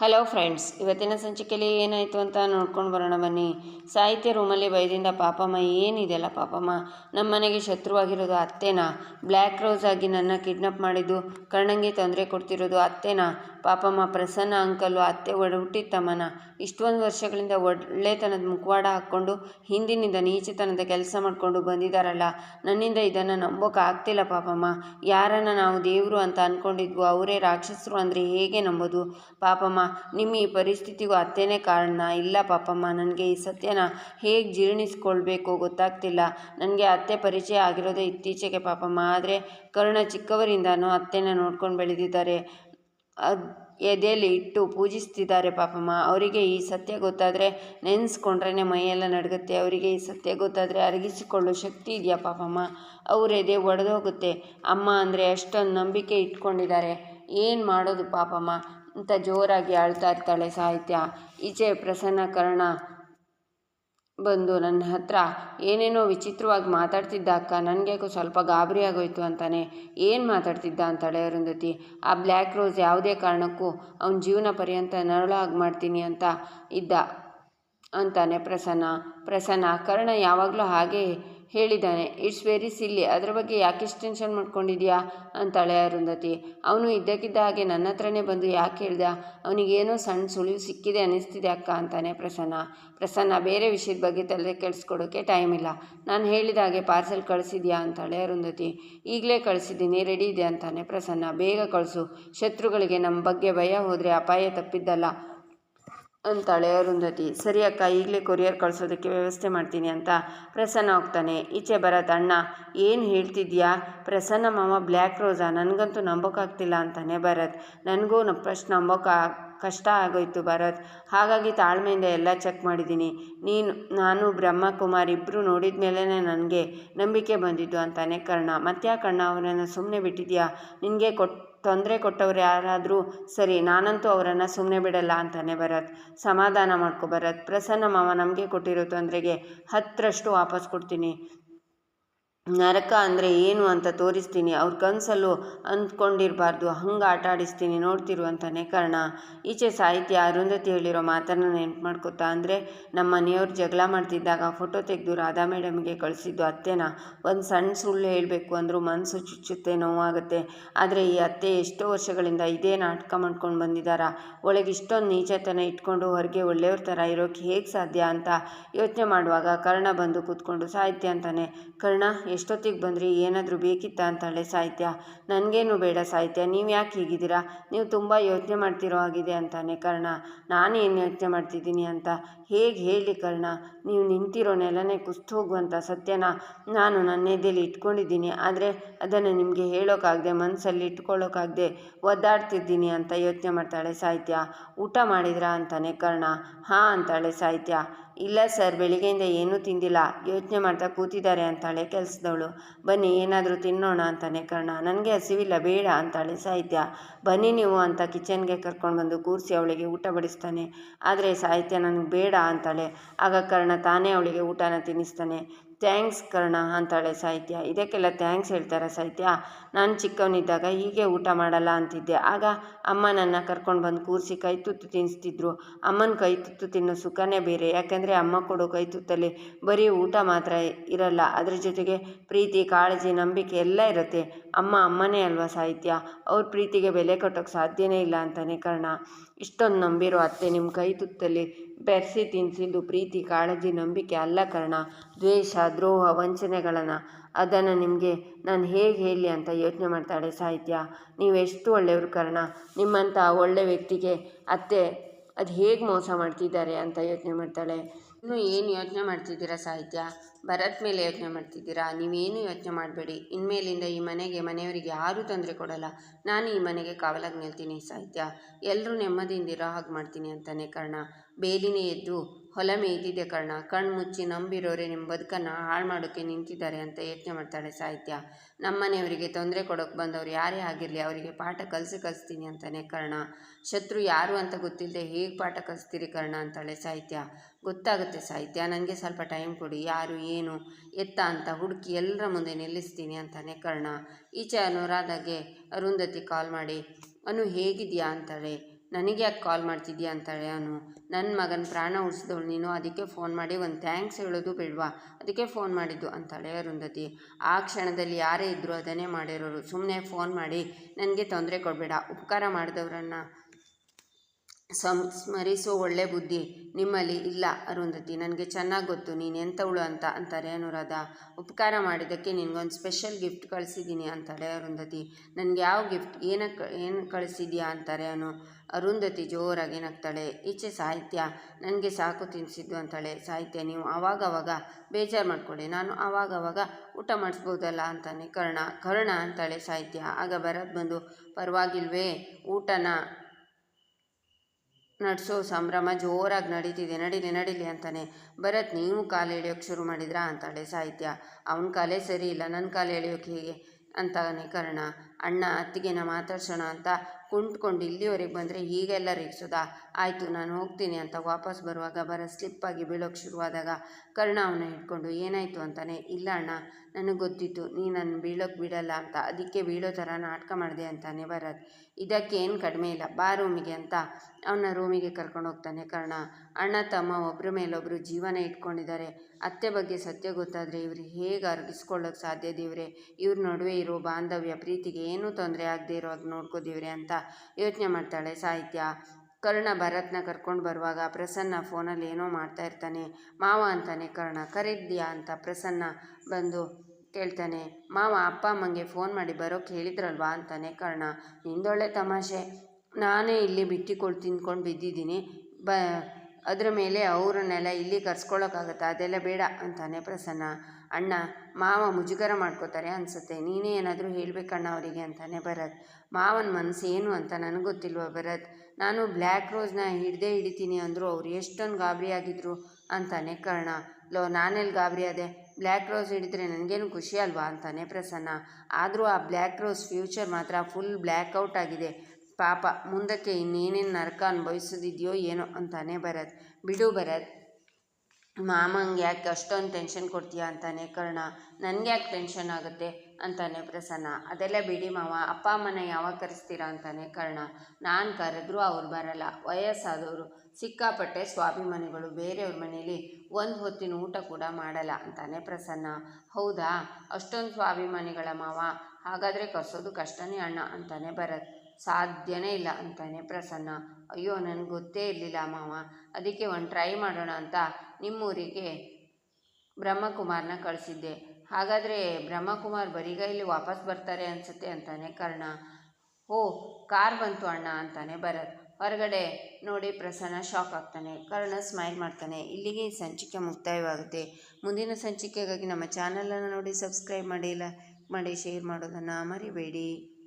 Hello friends, ಇವತ್ತಿನ ಸಂಚಿಕೆಯಲ್ಲಿ ಏನಾಯಿತು ಅಂತ ನೋಡ್ಕೊಂಡು ಬರೋಣ ಬನ್ನಿ. ಸಾಹಿತ್ಯ ರೂಮಲ್ಲಿ ಭಯದಿಂದ ಪಾಪಮ್ಮ ಏನಿದೆಯಲ್ಲ ಪಾಪಮ್ಮ? ನಮ್ಮ ಮನೆಗೆ ಶತ್ರುವಾಗಿರೋದು ಅತ್ತೆನಾ? ಬ್ಲ್ಯಾಕ್ ರೋಸ್ ಆಗಿ ನನ್ನ ಕಿಡ್ನಪ್ ಮಾಡಿದ್ದು ಕರ್ಣಂಗೆ ತೊಂದರೆ ಕೊಡ್ತಿರೋದು ಅತ್ತೇನಾ? ಪಾಪಮ್ಮ ಪ್ರಸನ್ನ ಅಂಕಲು ಅತ್ತೆ ಒಡ ಹುಟ್ಟಿತ್ತಮ್ಮನ ಇಷ್ಟೊಂದು ವರ್ಷಗಳಿಂದ ಒಳ್ಳೆತನದ ಮುಖವಾಡ ಹಾಕ್ಕೊಂಡು ಹಿಂದಿನಿಂದ ನೀಚತನದ ಕೆಲಸ ಮಾಡಿಕೊಂಡು ಬಂದಿದ್ದಾರಲ್ಲ ನನ್ನಿಂದ ಇದನ್ನು ನಂಬೋಕೆ ಆಗ್ತಿಲ್ಲ ಪಾಪಮ್ಮ. ಯಾರನ್ನು ನಾವು ದೇವರು ಅಂತ ಅಂದ್ಕೊಂಡಿದ್ವು ಅವರೇ ರಾಕ್ಷಸರು ಅಂದರೆ ಹೇಗೆ ನಂಬೋದು? ಪಾಪಮ್ಮ, ನಿಮ್ಮ ಈ ಪರಿಸ್ಥಿತಿಗೂ ಅತ್ತೆನೇ ಕಾರಣ. ಇಲ್ಲ ಪಾಪಮ್ಮ, ನನಗೆ ಈ ಸತ್ಯನ ಹೇಗೆ ಜೀರ್ಣಿಸ್ಕೊಳ್ಬೇಕು ಗೊತ್ತಾಗ್ತಿಲ್ಲ. ನನಗೆ ಅತ್ತೆ ಪರಿಚಯ ಆಗಿರೋದೇ ಇತ್ತೀಚೆಗೆ ಪಾಪಮ್ಮ. ಆದರೆ ಕರುಣ ಚಿಕ್ಕವರಿಂದನೂ ಅತ್ತೆನ ನೋಡ್ಕೊಂಡು ಬೆಳೆದಿದ್ದಾರೆ. ಅದು ಎದೆಯಲ್ಲಿ ಇಟ್ಟು ಪೂಜಿಸ್ತಿದ್ದಾರೆ ಪಾಪಮ್ಮ ಅವರಿಗೆ ಈ ಸತ್ಯ ಗೊತ್ತಾದರೆ ನೆನೆಸ್ಕೊಂಡ್ರೇ ಮೈಯೆಲ್ಲ ನಡುಗುತ್ತೆ, ಅವರಿಗೆ ಈ ಸತ್ಯ ಗೊತ್ತಾದರೆ ಅರಗಿಸಿಕೊಳ್ಳೋ ಶಕ್ತಿ ಇದೆಯಾ ಪಾಪಮ್ಮ ಅವ್ರ ಎದೆ ಒಡೆದೋಗುತ್ತೆ. ಅಮ್ಮ ಅಂದರೆ ಅಷ್ಟೊಂದು ನಂಬಿಕೆ ಇಟ್ಕೊಂಡಿದ್ದಾರೆ. ಏನು ಮಾಡೋದು ಪಾಪಮ್ಮ ಅಂತ ಜೋರಾಗಿ ಅಳ್ತಾ ಇರ್ತಾಳೆ ಸಾಹಿತ್ಯ. ಈಚೆ ಪ್ರಸನ್ನಕರಣ ಬಂದು ನನ್ನ ಹತ್ರ ಏನೇನೋ ವಿಚಿತ್ರವಾಗಿ ಮಾತಾಡ್ತಿದ್ದ ಅಕ್ಕ, ನನಗೆ ಸ್ವಲ್ಪ ಗಾಬರಿ ಆಗೋಯ್ತು ಅಂತಾನೆ. ಏನು ಮಾತಾಡ್ತಿದ್ದ ಅಂತಾಳೆ ಅರುಂಧತಿ. ಆ ಬ್ಲ್ಯಾಕ್ ರೋಸ್ ಯಾವುದೇ ಕಾರಣಕ್ಕೂ ಅವನ ಜೀವನ ಪರ್ಯಂತ ನರಳಾಗಿ ಮಾಡ್ತೀನಿ ಅಂತ ಇದ್ದ ಅಂತಾನೆ ಪ್ರಸನ್ನ. ಪ್ರಸನ್ನ, ಕರ್ಣ ಯಾವಾಗಲೂ ಹಾಗೆ ಹೇಳಿದ್ದಾನೆ, ಇಟ್ಸ್ ವೆರಿ ಸಿಲ್ಲಿ, ಅದರ ಬಗ್ಗೆ ಯಾಕಿಷ್ಟು ಟೆನ್ಷನ್ ಮಾಡ್ಕೊಂಡಿದ್ಯಾ? ಅಂತಾಳೆ ಅರುಂಧತಿ. ಅವನು ಇದ್ದಕ್ಕಿದ್ದ ಹಾಗೆ ನನ್ನ ಹತ್ರನೇ ಬಂದು ಯಾಕೆ ಹೇಳ್ದ? ಅವನಿಗೇನೋ ಸಣ್ಣ ಸುಳಿವು ಸಿಕ್ಕಿದೆ ಅನ್ನಿಸ್ತಿದೆ ಅಕ್ಕ, ಅಂತಾನೆ ಪ್ರಸನ್ನ. ಪ್ರಸನ್ನ, ಬೇರೆ ವಿಷಯದ ಬಗ್ಗೆ ತಲೆ ಕೆಡಿಸ್ಕೊಡೋಕ್ಕೆ ಟೈಮ್ ಇಲ್ಲ. ನಾನು ಹೇಳಿದ ಹಾಗೆ ಪಾರ್ಸೆಲ್ ಕಳಿಸಿದ್ಯಾ? ಅಂತಾಳೆ ಅರುಂಧತಿ. ಈಗಲೇ ಕಳಿಸಿದ್ದೀನಿ ರೆಡಿ ಇದೆ, ಅಂತಾನೆ ಪ್ರಸನ್ನ. ಬೇಗ ಕಳಿಸು. ಶತ್ರುಗಳಿಗೆ ನಮ್ಮ ಬಗ್ಗೆ ಭಯ ಹೋದರೆ ಅಪಾಯ ತಪ್ಪಿದ್ದಲ್ಲ. ಅಂತಾಳೆ ಅರುಂಧತಿ ಸರಿ ಅಕ್ಕ, ಈಗಲೇ ಕೊರಿಯರ್ ಕಳಿಸೋದಕ್ಕೆ ವ್ಯವಸ್ಥೆ ಮಾಡ್ತೀನಿ ಅಂತ ಪ್ರಸನ್ನ ಹೋಗ್ತಾನೆ. ಈಚೆ ಬರತ್ ಅಣ್ಣ, ಏನು ಹೇಳ್ತಿದ್ಯಾ? ಪ್ರಸನ್ನ ಮಾಮ ಬ್ಲ್ಯಾಕ್ ರೋಸಾ, ನನಗಂತೂ ನಂಬೋಕ್ಕಾಗ್ತಿಲ್ಲ ಅಂತಾನೆ ಭರತ್. ನನಗೂ ಫಸ್ಟ್ ನಂಬೋಕ, ಕಷ್ಟ ಆಗೋಯ್ತು ಭರತ್. ಹಾಗಾಗಿ ತಾಳ್ಮೆಯಿಂದ ಎಲ್ಲ ಚೆಕ್ ಮಾಡಿದ್ದೀನಿ. ನೀನು, ನಾನು, ಬ್ರಹ್ಮಕುಮಾರ್ ಇಬ್ಬರು ನೋಡಿದ ಮೇಲೇ ನನಗೆ ನಂಬಿಕೆ ಬಂದಿದ್ದು ಅಂತಾನೆ ಕರ್ಣ. ಮತ್ತೆ ಕರ್ಣ ಅವನನ್ನು ಸುಮ್ಮನೆ ಬಿಟ್ಟಿದ್ಯಾ? ನಿನಗೆ ಕೊಟ್ಟು ತೊಂದರೆ ಕೊಟ್ಟವ್ರು ಯಾರಾದರೂ ಸರಿ, ನಾನಂತೂ ಅವರನ್ನು ಸುಮ್ಮನೆ ಬಿಡಲ್ಲ ಅಂತಾನೆ ಭರತ್. ಸಮಾಧಾನ ಮಾಡ್ಕೊ ಭರತ್. ಪ್ರಸನ್ನ ಮಾವ ನಮಗೆ ಕೊಟ್ಟಿರೋ ತೊಂದರೆಗೆ ಹತ್ತರಷ್ಟು ವಾಪಸ್ ಕೊಡ್ತೀನಿ. ನರಕ ಅಂದರೆ ಏನು ಅಂತ ತೋರಿಸ್ತೀನಿ, ಅವ್ರ ಕನಸಲ್ಲೂ ಅಂದ್ಕೊಂಡಿರಬಾರ್ದು, ಹಂಗೆ ಆಟ ಆಡಿಸ್ತೀನಿ ಕಾರಣ ಕರ್ಣ, ಈಚೆ ಸಾಹಿತ್ಯ ಅರುಂಧತಿ ಹೇಳಿರೋ ಮಾತನ್ನು ನೆನ್ಪು ಮಾಡ್ಕೊತಾ ಅಂದರೆ ನಮ್ಮ ಮನೆಯವ್ರು ಜಗಳ ಮಾಡ್ತಿದ್ದಾಗ ಫೋಟೋ ತೆಗೆದು ರಾಧಾ ಮೇಡಮ್ಗೆ ಕಳಿಸಿದ್ದು ಅತ್ತೆನ. ಒಂದು ಸಣ್ಣ ಸುಳ್ಳು ಹೇಳಬೇಕು ಅಂದರೂ ಮನಸ್ಸು ಚುಚ್ಚುತ್ತೆ, ನೋವಾಗುತ್ತೆ. ಆದರೆ ಈ ಅತ್ತೆ ಎಷ್ಟೋ ವರ್ಷಗಳಿಂದ ಇದೇ ನಾಟಕ ಮಾಡ್ಕೊಂಡು ಬಂದಿದ್ದಾರ ಒಳಗೆ ಇಷ್ಟೊಂದು ನೀಚತನ ಇಟ್ಕೊಂಡು ಹೊರಗೆ ಒಳ್ಳೆಯವ್ರ ಥರ ಇರೋಕ್ಕೆ ಹೇಗೆ ಸಾಧ್ಯ ಅಂತ ಯೋಚನೆ ಮಾಡುವಾಗ ಕರ್ಣ ಬಂದು ಕೂತ್ಕೊಂಡು ಸಾಹಿತ್ಯ ಅಂತಾನೆ. ಕರ್ಣ ಎಷ್ಟೊತ್ತಿಗೆ ಬಂದ್ರಿ? ಏನಾದರೂ ಬೇಕಿತ್ತಾ ಅಂತಾಳೆ ಸಾಹಿತ್ಯ. ನನಗೇನು ಬೇಡ ಸಾಹಿತ್ಯ. ನೀವು ಯಾಕೆ ಹೀಗಿದ್ದೀರಾ? ನೀವು ತುಂಬ ಯೋಚನೆ ಮಾಡ್ತಿರೋ ಆಗಿದೆ ಅಂತಾನೆ ಕರ್ಣ. ನಾನೇನು ಯೋಚನೆ ಮಾಡ್ತಿದ್ದೀನಿ ಅಂತ ಹೇಗೆ ಹೇಳಿ ಕರ್ಣ? ನೀವು ನಿಂತಿರೋ ನೆಲನೇ ಕುಸ್ತು ಹೋಗುವಂಥ ಸತ್ಯನ ನಾನು ನನ್ನ ಎದೆಯಲ್ಲಿ ಇಟ್ಕೊಂಡಿದ್ದೀನಿ. ಆದರೆ ಅದನ್ನು ನಿಮಗೆ ಹೇಳೋಕ್ಕಾಗದೆ ಮನಸ್ಸಲ್ಲಿ ಇಟ್ಕೊಳ್ಳೋಕ್ಕಾಗದೆ ಒದ್ದಾಡ್ತಿದ್ದೀನಿ ಅಂತ ಯೋಚನೆ ಮಾಡ್ತಾಳೆ ಸಾಹಿತ್ಯ. ಊಟ ಮಾಡಿದ್ರಾ ಅಂತಾನೆ ಕರ್ಣ. ಹಾಂ ಅಂತಾಳೆ ಸಾಹಿತ್ಯ. ಇಲ್ಲ ಸರ್, ಬೆಳಿಗ್ಗೆಯಿಂದ ಏನೂ ತಿಂದಿಲ್ಲ. ಯೋಚನೆ ಮಾಡ್ತಾ ಕೂತಿದ್ದಾರೆ ಅಂತಾಳೆ ಕೆಲಸದವಳು. ಬನ್ನಿ, ಏನಾದರೂ ತಿನ್ನೋಣ ಅಂತಾನೆ ಕರ್ಣ. ನನಗೆ ಹಸಿವಿಲ್ಲ, ಬೇಡ ಅಂತಾಳೆ ಸಾಹಿತ್ಯ. ಬನ್ನಿ ನೀವು ಅಂತ ಕಿಚನ್ಗೆ ಕರ್ಕೊಂಡು ಬಂದು ಕೂರಿಸಿ ಅವಳಿಗೆ ಊಟ ಬಡಿಸ್ತಾನೆ. ಆದರೆ ಸಾಹಿತ್ಯ ನನಗೆ ಬೇಡ ಅಂತಾಳೆ. ಆಗ ಕರ್ಣ ತಾನೇ ಅವಳಿಗೆ ಊಟನ ತಿನ್ನಿಸ್ತಾನೆ. ಥ್ಯಾಂಕ್ಸ್ ಕರ್ಣ ಅಂತಾಳೆ ಸಾಹಿತ್ಯ. ಇದಕ್ಕೆಲ್ಲ ಥ್ಯಾಂಕ್ಸ್ ಹೇಳ್ತಾರೆ ಸಾಹಿತ್ಯ. ನಾನು ಚಿಕ್ಕವನಿದ್ದಾಗ ಹೀಗೆ ಊಟ ಮಾಡಲ್ಲ ಅಂತಿದ್ದೆ. ಆಗ ಅಮ್ಮ ನನ್ನ ಕರ್ಕೊಂಡು ಬಂದು ಕೂರಿಸಿ ಕೈ ತುತ್ತು ತಿನ್ನಿಸ್ತಿದ್ರು ಅಮ್ಮನ ಕೈ ತುತ್ತು ತಿನ್ನೋ ಸುಖನೇ ಬೇರೆ. ಯಾಕೆಂದರೆ ಅಮ್ಮ ಕೊಡೋ ಕೈ ತುತ್ತಲ್ಲಿ ಬರೀ ಊಟ ಮಾತ್ರ ಇರಲ್ಲ. ಅದ್ರ ಜೊತೆಗೆ ಪ್ರೀತಿ, ಕಾಳಜಿ, ನಂಬಿಕೆ ಎಲ್ಲ ಇರುತ್ತೆ. ಅಮ್ಮ ಅಮ್ಮನೇ ಅಲ್ವಾ ಸಾಹಿತ್ಯ? ಅವ್ರ ಪ್ರೀತಿಗೆ ಬೆಲೆ ಕಟ್ಟೋಕ್ಕೆ ಸಾಧ್ಯನೇ ಇಲ್ಲ ಅಂತಾನೆ ಕರ್ಣ. ಇಷ್ಟೊಂದು ನಂಬಿರೋ ಅತ್ತೆ ನಿಮ್ಮ ಕೈ ತುತ್ತಲ್ಲಿ ಬೆರೆಸಿ ತಿನ್ನಿಸಿದ್ದು ಪ್ರೀತಿ, ಕಾಳಜಿ, ನಂಬಿಕೆ ಅಲ್ಲ ಕರ್ಣ ದ್ವೇಷ, ದ್ರೋಹ, ವಂಚನೆಗಳನ್ನು. ಅದನ್ನು ನಿಮಗೆ ನಾನು ಹೇಗೆ ಹೇಳಿ ಅಂತ ಯೋಚನೆ ಮಾಡ್ತಾಳೆ ಸಾಹಿತ್ಯ. ನೀವೆಷ್ಟು ಒಳ್ಳೆಯವರು ಕರ್ಣ. ನಿಮ್ಮಂಥ ಒಳ್ಳೆ ವ್ಯಕ್ತಿಗೆ ಅತ್ತೆ ಅದು ಹೇಗೆ ಮೋಸ ಮಾಡ್ತಿದ್ದಾರೆ ಅಂತ ಯೋಚನೆ ಮಾಡ್ತಾಳೆ. ಇನ್ನು ಏನು ಯೋಚನೆ ಮಾಡ್ತಿದ್ದೀರಾ ಸಾಹಿತ್ಯ? ಭರತ್ ಮೇಲೆ ಯೋಚನೆ ಮಾಡ್ತಿದ್ದೀರಾ? ನೀವೇನು ಯೋಚನೆ ಮಾಡಬೇಡಿ. ಇನ್ಮೇಲಿಂದ ಈ ಮನೆಗೆ, ಮನೆಯವರಿಗೆ ಯಾರೂ ತೊಂದರೆ ಕೊಡಲ್ಲ. ನಾನು ಈ ಮನೆಗೆ ಕಾವಲಾಗಿ ನಿಲ್ತೀನಿ ಸಾಹಿತ್ಯ. ಎಲ್ಲರೂ ನೆಮ್ಮದಿಯಿಂದ ಇರೋ ಹಾಗೆ ಮಾಡ್ತೀನಿ ಅಂತಲೇ ಕರ್ಣ. ಬೇಲಿನೇ ಎದ್ದು ಹೊಲ ಮೇಯ್ದಿದೆ ಕರ್ಣ. ಕಣ್ಣು ಮುಚ್ಚಿ ನಂಬಿರೋರೆ ನಿಮ್ಮ ಬದುಕನ್ನು ಹಾಳು ಮಾಡೋಕ್ಕೆ ನಿಂತಿದ್ದಾರೆ ಅಂತ ಯೋಚನೆ ಮಾಡ್ತಾಳೆ ಸಾಹಿತ್ಯ. ನಮ್ಮನೆಯವರಿಗೆ ತೊಂದರೆ ಕೊಡೋಕೆ ಬಂದವರು ಯಾರೇ ಆಗಿರಲಿ ಅವರಿಗೆ ಪಾಠ ಕಲಿಸಿ ಕಲಿಸ್ತೀನಿ ಅಂತಾನೆ ಕರ್ಣ. ಶತ್ರು ಯಾರು ಅಂತ ಗೊತ್ತಿಲ್ಲದೆ ಹೇಗೆ ಪಾಠ ಕಲಿಸ್ತೀರಿ ಕರ್ಣ ಅಂತಾಳೆ ಸಾಹಿತ್ಯ. ಗೊತ್ತಾಗುತ್ತೆ ಸಾಹಿತ್ಯ ನನಗೆ ಸ್ವಲ್ಪ ಟೈಮ್ ಕೊಡಿ, ಯಾರು, ಏನು, ಎತ್ತ ಅಂತ ಹುಡುಕಿ ಎಲ್ಲರ ಮುಂದೆ ನಿಲ್ಲಿಸ್ತೀನಿ ಅಂತಾನೆ ಕರ್ಣ. ಈಚೆ ಅನುರಾಧಾಗೆ ಅರುಂಧತಿ ಕಾಲ್ ಮಾಡಿ, ಅನು ಹೇಗಿದೆಯಾ ಅಂತಾಳೆ. ನನಗೆ ಯಾಕೆ ಕಾಲ್ ಮಾಡ್ತಿದ್ಯಾ ಅಂತಾಳೆ ಅವನು ನನ್ನ ಮಗನ ಪ್ರಾಣ ಉಳಿಸಿದವಳು ನೀನು, ಅದಕ್ಕೆ ಫೋನ್ ಮಾಡಿ ಒಂದು ಥ್ಯಾಂಕ್ಸ್ ಹೇಳೋದು ಬೇಡವಾ. ಅದಕ್ಕೆ ಫೋನ್ ಮಾಡಿದ್ದು, ಅಂತಾಳೆ ಅರುಂಧತಿ. ಆ ಕ್ಷಣದಲ್ಲಿ ಯಾರೇ ಇದ್ದರೂ ಅದನ್ನೇ ಮಾಡಿರೋರು. ಸುಮ್ಮನೆ ಫೋನ್ ಮಾಡಿ, ನನಗೆ ತೊಂದರೆ ಕೊಡಬೇಡ. ಉಪಕಾರ ಮಾಡಿದವರನ್ನು ಸಂ, ಸ್ಮರಿಸೋ ಒಳ್ಳೆ ಬುದ್ಧಿ ನಿಮ್ಮಲ್ಲಿ ಇಲ್ಲ ಅರುಂಧತಿ, ನನಗೆ ಚೆನ್ನಾಗಿ ಗೊತ್ತು ನೀನು ಎಂಥವಳು ಅಂತ ಅಂತಾರೆ ಅನುರಾಧ. ಉಪಕಾರ ಮಾಡಿದ್ದಕ್ಕೆ ನಿನಗೊಂದು ಸ್ಪೆಷಲ್ ಗಿಫ್ಟ್ ಕಳಿಸಿದ್ದೀನಿ ಅಂತಾಳೆ ಅರುಂಧತಿ. ನನಗೆ ಯಾವ ಗಿಫ್ಟ್ ಏನಕ್ಕೆ ಏನು ಕಳಿಸಿದ್ಯಾ ಅಂತಾರೆ ಅನು, ಅರುಂಧತಿ ಜೋರಾಗಿ ನಗ್ತಾಳೆ ಈಚೆ ಸಾಹಿತ್ಯ ನನಗೆ ಸಾಕು ತಿನ್ನಿಸಿದ್ದು ಅಂತಾಳೆ. ಸಾಹಿತ್ಯ, ನೀವು ಆವಾಗವಾಗ ಬೇಜಾರು ಮಾಡ್ಕೊಳ್ಳಿ ನಾನು ಆವಾಗವಾಗ ಊಟ ಮಾಡಿಸ್ಬೋದಲ್ಲ ಅಂತಾನೆ. ಕರ್ಣ ಕರ್ಣ ಅಂತಾಳೆ ಸಾಹಿತ್ಯ. ಆಗ ಬರೋದು ಬಂದು, ಪರವಾಗಿಲ್ವೇ, ಊಟನ ನಡೆಸೋ ಸಂಭ್ರಮ ಜೋರಾಗಿ ನಡೀತಿದೆ, ನಡೀಲಿ ನಡೀಲಿ ಅಂತಾನೆ. ಭರತ್, ನೀವು ಕಾಲು ಎಳೆಯೋಕ್ಕೆ ಶುರು ಮಾಡಿದ್ರಾ? ಅಂತಾಳೆ ಸಾಹಿತ್ಯ. ಅವನ ಕಾಲೇ ಸರಿ ಇಲ್ಲ ನನ್ನ ಕಾಲು ಎಳೆಯೋಕೆ ಹೇಗೆ? ಅಂತಾನೆ ಕರ್ಣ. ಅಣ್ಣ, ಅತ್ತಿಗೆನ ಮಾತಾಡ್ಸೋಣ ಅಂತ ಕುಂಟ್ಕೊಂಡು ಇಲ್ಲಿವರೆಗೆ ಬಂದರೆ ಹೀಗೆಲ್ಲ ರೇಗಿಸೋದಾ? ಆಯಿತು, ನಾನು ಹೋಗ್ತೀನಿ ಅಂತ ವಾಪಸ್ ಬರುವಾಗ ಬರ ಸ್ಲಿಪ್ಪಾಗಿ ಬೀಳೋಕ್ಕೆ ಶುರುವಾದಾಗ ಕರ್ಣ ಅವನ ಹಿಡ್ಕೊಂಡು, ಏನಾಯಿತು ಅಂತಾನೆ, ಇಲ್ಲ ಅಣ್ಣ, ನನಗೆ ಗೊತ್ತಿತ್ತು ನೀ ನಾನು ಬೀಳೋಕ್ಕೆ ಬಿಡಲ್ಲ ಅಂತ, ಅದಕ್ಕೆ ಬೀಳೋ ಥರ ನಾಟಕ ಮಾಡಿದೆ ಅಂತಾನೆ ಇದಕ್ಕೆ ಏನು ಕಡಿಮೆ ಇಲ್ಲ, ಬಾ ರೂಮಿಗೆ ಅಂತ ಅವನ ರೂಮಿಗೆ ಕರ್ಕೊಂಡು ಹೋಗ್ತಾನೆ ಕರ್ಣ. ಅಣ್ಣ, ತಮ್ಮ ಒಬ್ಬರ ಮೇಲೊಬ್ಬರು ಜೀವನ ಇಟ್ಕೊಂಡಿದ್ದಾರೆ. ಅತ್ತೆ ಬಗ್ಗೆ ಸತ್ಯ ಗೊತ್ತಾದರೆ ಇವ್ರು ಹೇಗೆ ಅರ್ಗಿಸ್ಕೊಳ್ಳೋಕೆ ಸಾಧ್ಯ ದೇವ್ರೆ? ಇವ್ರ ನಡುವೆ ಇರೋ ಬಾಂಧವ್ಯ, ಪ್ರೀತಿಗೆ ಏನೂ ತೊಂದರೆ ಆಗದೆ ಇರೋ ಹಾಗೆ ನೋಡ್ಕೋ ದೇವ್ರೆ ಅಂತ ಯೋಚನೆ ಮಾಡ್ತಾಳೆ. ಸಾಹಿತ್ಯ. ಕರ್ಣ ಭರತ್ನ ಕರ್ಕೊಂಡು ಬರುವಾಗ ಪ್ರಸನ್ನ ಫೋನಲ್ಲಿ ಏನೋ ಮಾಡ್ತಾ ಇರ್ತಾನೆ. ಮಾವ ಅಂತಾನೆ ಕರ್ಣ. ಕರೆದ್ಯಾ ಅಂತ ಪ್ರಸನ್ನ ಬಂದು ಕೇಳ್ತಾನೆ. ಮಾವ ಅಪ್ಪ ಅಮ್ಮಂಗೆ ಫೋನ್ ಮಾಡಿ ಬರೋಕ್ಕೆ ಹೇಳಿದ್ರಲ್ವಾ ಅಂತಾನೆ ಕರ್ಣ. ನಿಂದೊಳ್ಳೆ ತಮಾಷೆ. ನಾನೇ ಇಲ್ಲಿ ಬಿಟ್ಟಿಕೊಳ್ ತಿಂದ್ಕೊಂಡು ಬಿದ್ದಿದ್ದೀನಿ. ಬ ಅದ್ರ ಮೇಲೆ ಅವರನ್ನೆಲ್ಲ ಇಲ್ಲಿ ಕರ್ಸ್ಕೊಳ್ಳೋಕ್ಕಾಗತ್ತಾ ಅದೆಲ್ಲ ಬೇಡ ಅಂತಾನೆ ಪ್ರಸನ್ನ. ಅಣ್ಣ, ಮಾವ ಮುಜುಗರ ಮಾಡ್ಕೋತಾರೆ ಅನಿಸುತ್ತೆ. ನೀನೇ ಏನಾದರೂ ಹೇಳಬೇಕಣ್ಣ ಅವರಿಗೆ ಅಂತಾನೆ ಭರತ್. ಮಾವನ ಮನಸ್ಸು ಏನು ಅಂತ ನನಗೆ ಗೊತ್ತಿಲ್ವ ಭರತ್? ನಾನು ಬ್ಲ್ಯಾಕ್ ರೋಸ್ನ ಹಿಡ್ದೇ ಹಿಡಿತೀನಿ ಅಂದರು ಅವ್ರು ಎಷ್ಟೊಂದು ಗಾಬರಿ ಆಗಿದ್ರು ಅಂತಾನೆ ಕರ್ಣ. ಲೋ ನಾನೆಲ್ಲಿ ಗಾಬರಿ ಆದೆ? ಬ್ಲ್ಯಾಕ್ ರೋಸ್ ಹಿಡಿದ್ರೆ ನನಗೇನು ಖುಷಿ ಅಲ್ವಾ? ಅಂತಾನೆ ಪ್ರಸನ್ನ. ಆದರೂ ಆ ಬ್ಲ್ಯಾಕ್ ರೋಸ್ ಫ್ಯೂಚರ್ ಮಾತ್ರ ಫುಲ್ ಬ್ಲ್ಯಾಕ್ ಔಟ್ ಆಗಿದೆ. ಪಾಪ, ಮುಂದಕ್ಕೆ ಇನ್ನೇನೇನು ನರಕ ಅನುಭವಿಸೋದಿದೆಯೋ ಏನೋ ಅಂತಾನೆ ಭರತ್. ಬಿಡು ಭರತ್, ಮಾಮಂಗೆ ಯಾಕೆ ಅಷ್ಟೊಂದು ಟೆನ್ಷನ್ ಕೊಡ್ತೀಯ ಅಂತಾನೆ ಕರ್ಣ. ನನಗೆ ಯಾಕೆ ಟೆನ್ಷನ್ ಆಗುತ್ತೆ ಅಂತಾನೆ ಪ್ರಸನ್ನ. ಅದೆಲ್ಲ ಬಿಡಿ ಮಾವ, ಅಪ್ಪ ಅಮ್ಮನ ಯಾವಾಗ ಕರೆಸ್ತೀರಾ ಅಂತಾನೆ ಕರ್ಣ. ನಾನು ಕರೆದ್ರೂ ಅವ್ರು ಬರಲ್ಲ. ವಯಸ್ಸಾದವರು, ಸಿಕ್ಕಾಪಟ್ಟೆ ಸ್ವಾಭಿಮಾನಿಗಳು ಬೇರೆಯವ್ರ ಮನೇಲಿ ಒಂದು ಹೊತ್ತಿನ ಊಟ ಕೂಡ ಮಾಡಲ್ಲ ಅಂತಾನೆ ಪ್ರಸನ್ನ. ಹೌದಾ? ಅಷ್ಟೊಂದು ಸ್ವಾಭಿಮಾನಿಗಳ ಮಾವ. ಹಾಗಾದರೆ ಕರ್ಸೋದು ಕಷ್ಟನೇ ಅಣ್ಣ ಅಂತಾನೆ ಭರತ್. ಸಾಧ್ಯನೇ ಇಲ್ಲ ಅಂತಾನೆ ಪ್ರಸನ್ನ. ಅಯ್ಯೋ, ನನಗೆ ಗೊತ್ತೇ ಇರಲಿಲ್ಲ ಮಾವ. ಅದಕ್ಕೆ ಒಂದು ಟ್ರೈ ಮಾಡೋಣ ಅಂತ ನಿಮ್ಮೂರಿಗೆ ಬ್ರಹ್ಮಕುಮಾರನ ಕಳಿಸಿದ್ದೆ. ಹಾಗಾದರೆ ಬ್ರಹ್ಮಕುಮಾರ್ ಬರಿಗೈಲಿ ವಾಪಸ್ ಬರ್ತಾರೆ ಅನಿಸುತ್ತೆ ಅಂತಾನೆ ಕರ್ಣ. ಓ, ಕಾರ್ ಬಂತು ಅಣ್ಣ ಅಂತಾನೆ ಭರತ್. ಹೊರಗಡೆ ನೋಡಿ ಪ್ರಸನ್ನ ಶಾಕ್ ಆಗ್ತಾನೆ. ಕರ್ಣ ಸ್ಮೈಲ್ ಮಾಡ್ತಾನೆ. ಇಲ್ಲಿಗೆ ಈ ಸಂಚಿಕೆ ಮುಕ್ತಾಯವಾಗುತ್ತೆ. ಮುಂದಿನ ಸಂಚಿಕೆಗಾಗಿ ನಮ್ಮ ಚಾನಲನ್ನು ನೋಡಿ ಸಬ್ಸ್ಕ್ರೈಬ್ ಮಾಡಿ ಲೈಕ್ ಮಾಡಿ ಶೇರ್ ಮಾಡೋದನ್ನು ಮರಿಬೇಡಿ.